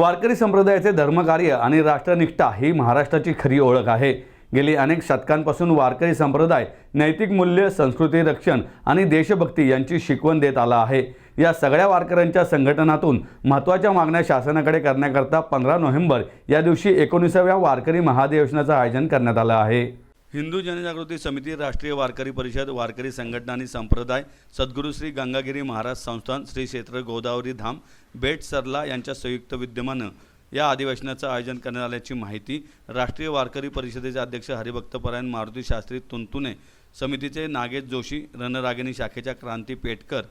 वारकरी संप्रदायाचे धर्मकार्य आणि राष्ट्रनिष्ठा ही महाराष्ट्राची खरी ओळख आहे. गेली अनेक शतकांपासून वारकरी संप्रदाय नैतिक मूल्य संस्कृती रक्षण आणि देशभक्ती यांची शिकवण देत आला आहे. या सगळ्या वारकऱ्यांच्या संघटनातून महत्त्वाच्या मागण्या शासनाकडे करण्याकरता पंधरा नोव्हेंबर या दिवशी एकोणीसाव्या वारकरी महाधिवेशनाचं आयोजन करण्यात आलं आहे. हिंदू जनजागृती समिती राष्ट्रीय वारकरी परिषद वारकरी संघटना आणि संप्रदाय सद्गुरू श्री गंगागिरी महाराज संस्थान श्री क्षेत्र गोदावरी धाम बेट सरला यांच्या संयुक्त विद्यमानं या अधिवेशनाचं आयोजन करण्यात आल्याची माहिती राष्ट्रीय वारकरी परिषदेचे अध्यक्ष हरिभक्तपरायण मारुती शास्त्री तुंतुने समितीचे नागेश जोशी रणरागिणी शाखेच्या क्रांती पेटकर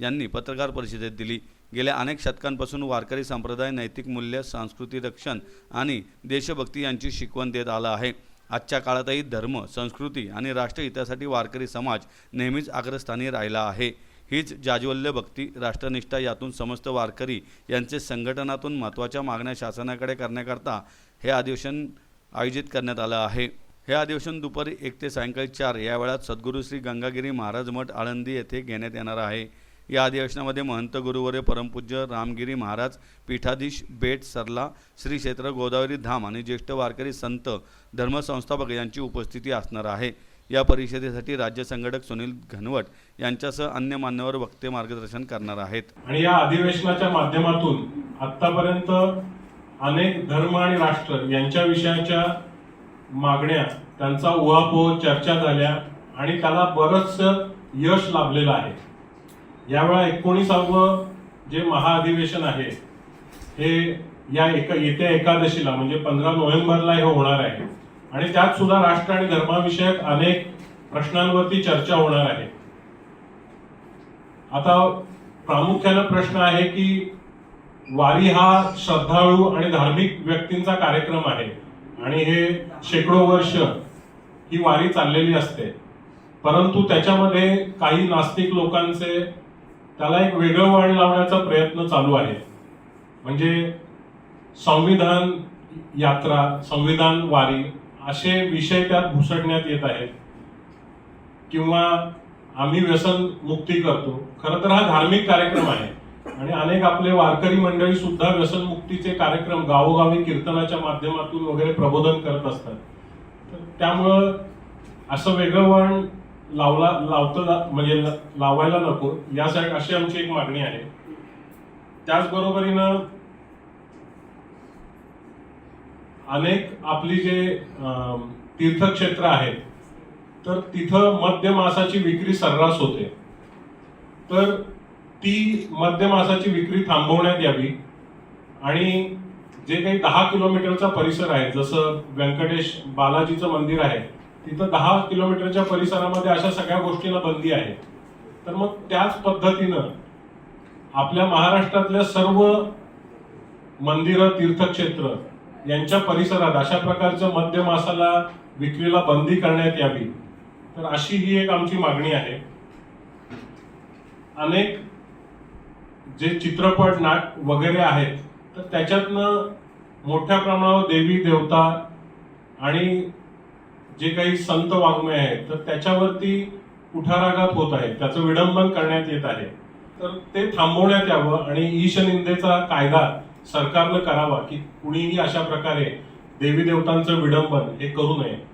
यांनी पत्रकार परिषदेत दिली. गेल्या अनेक शतकांपासून वारकरी संप्रदाय नैतिक मूल्य सांस्कृतिक रक्षण आणि देशभक्ती यांची शिकवण देत आला आहे. आजच्या काळातही धर्म संस्कृती आणि राष्ट्रहितासाठी वारकरी समाज नेहमीच अग्रस्थानी राहिला आहे. हीच जाज्वल्य भक्ती राष्ट्रनिष्ठा यातून समस्त वारकरी यांचे संघटनातून महत्त्वाच्या मागण्या शासनाकडे करण्याकरता हे अधिवेशन आयोजित करण्यात आलं आहे. हे अधिवेशन दुपारी एक ते सायंकाळी चार या वेळात सद्गुरू श्री गंगागिरी महाराज मठ आळंदी येथे घेण्यात येणार आहे. या अधिवेशनामध्ये महंत गुरुवर्य परमपूज्य रामगिरी महाराज पीठाधीश बेट सरला श्री क्षेत्र गोदावरी धाम आणि ज्येष्ठ वारकरी संत धर्मसंस्थापक यांची उपस्थिती असणार आहे. या परिषदेसाठी राज्य संघटक सुनील घनवट यांच्यासह अन्य मान्यवर वक्ते मार्गदर्शन करणार आहेत. आणि या अधिवेशनाच्या माध्यमातून आतापर्यंत अनेक धर्म आणि राष्ट्र यांच्या विषयाच्या मागण्या त्यांचा उहापोह चर्चा झाल्या आणि त्याला बरंच यश लाभलेलं आहे. यावेळा एकोणीसावं जे महाअधिवेशन आहे हे या एका येत्या एकादशीला म्हणजे पंधरा नोव्हेंबरला हे होणार आहे. आणि त्यात सुद्धा राष्ट्र आणि धर्माविषयक अनेक प्रश्नांवरती चर्चा होणार आहे. आता प्रामुख्यानं प्रश्न आहे की वारी हा श्रद्धाळू आणि धार्मिक व्यक्तींचा कार्यक्रम आहे. आणि हे शेकडो वर्ष ही वारी चाललेली असते. परंतु त्याच्यामध्ये काही नास्तिक लोकांचे त्याला एक वेगळं वळण लावण्याचा प्रयत्न चालू आहे. म्हणजे संविधान यात्रा संविधान वारी असे विषय त्यात घुसडण्यात येत आहेत. किंवा आम्ही व्यसन मुक्ती करतो. खरं तर हा धार्मिक कार्यक्रम आहे. आणि अनेक आपले वारकरी मंडळी सुद्धा व्यसन मुक्तीचे कार्यक्रम गावोगावी कीर्तनाच्या माध्यमातून वगैरे प्रबोधन करत असतात. तर त्यामुळं असं वेगळं वळण लावला लावतं म्हणजे लावायला नको यासाठी अशी आमची एक मागणी आहे. त्याचबरोबरीनं अनेक आपली जे तीर्थक्षेत्र आहेत तर तिथं मध्य मासाची विक्री सर्रास होते. तर ती मध्य मासाची विक्री थांबवण्यात यावी आणि जे काही दहा किलोमीटरचा परिसर आहे जसं व्यंकटेश बालाजीचं मंदिर आहे तिथं दहा किलोमीटरच्या परिसरामध्ये अशा सगळ्या गोष्टीला बंदी आहे. तर मग त्याच पद्धतीनं आपल्या महाराष्ट्रातल्या सर्व मंदिरं तीर्थक्षेत्र यांच्या परिसरात अशा प्रकारचं मध्य मासाला विक्रीला बंदी करण्यात यावी. तर अशी ही एक आमची मागणी आहे. अनेक जे चित्रपट नाट वगैरे आहेत तर त्याच्यातनं मोठ्या प्रमाणावर देवी देवता आणि जे काही संत वाङ्मय आहेत तर त्याच्यावरती कुठाराघात होत आहे त्याचं विडंबन करण्यात येत आहे. तर ते थांबवण्यात यावं आणि ईशनिंदेचा कायदा सरकारनं करावा की कुणीही अशा प्रकारे देवी देवतांचं विडंबन हे करू नये.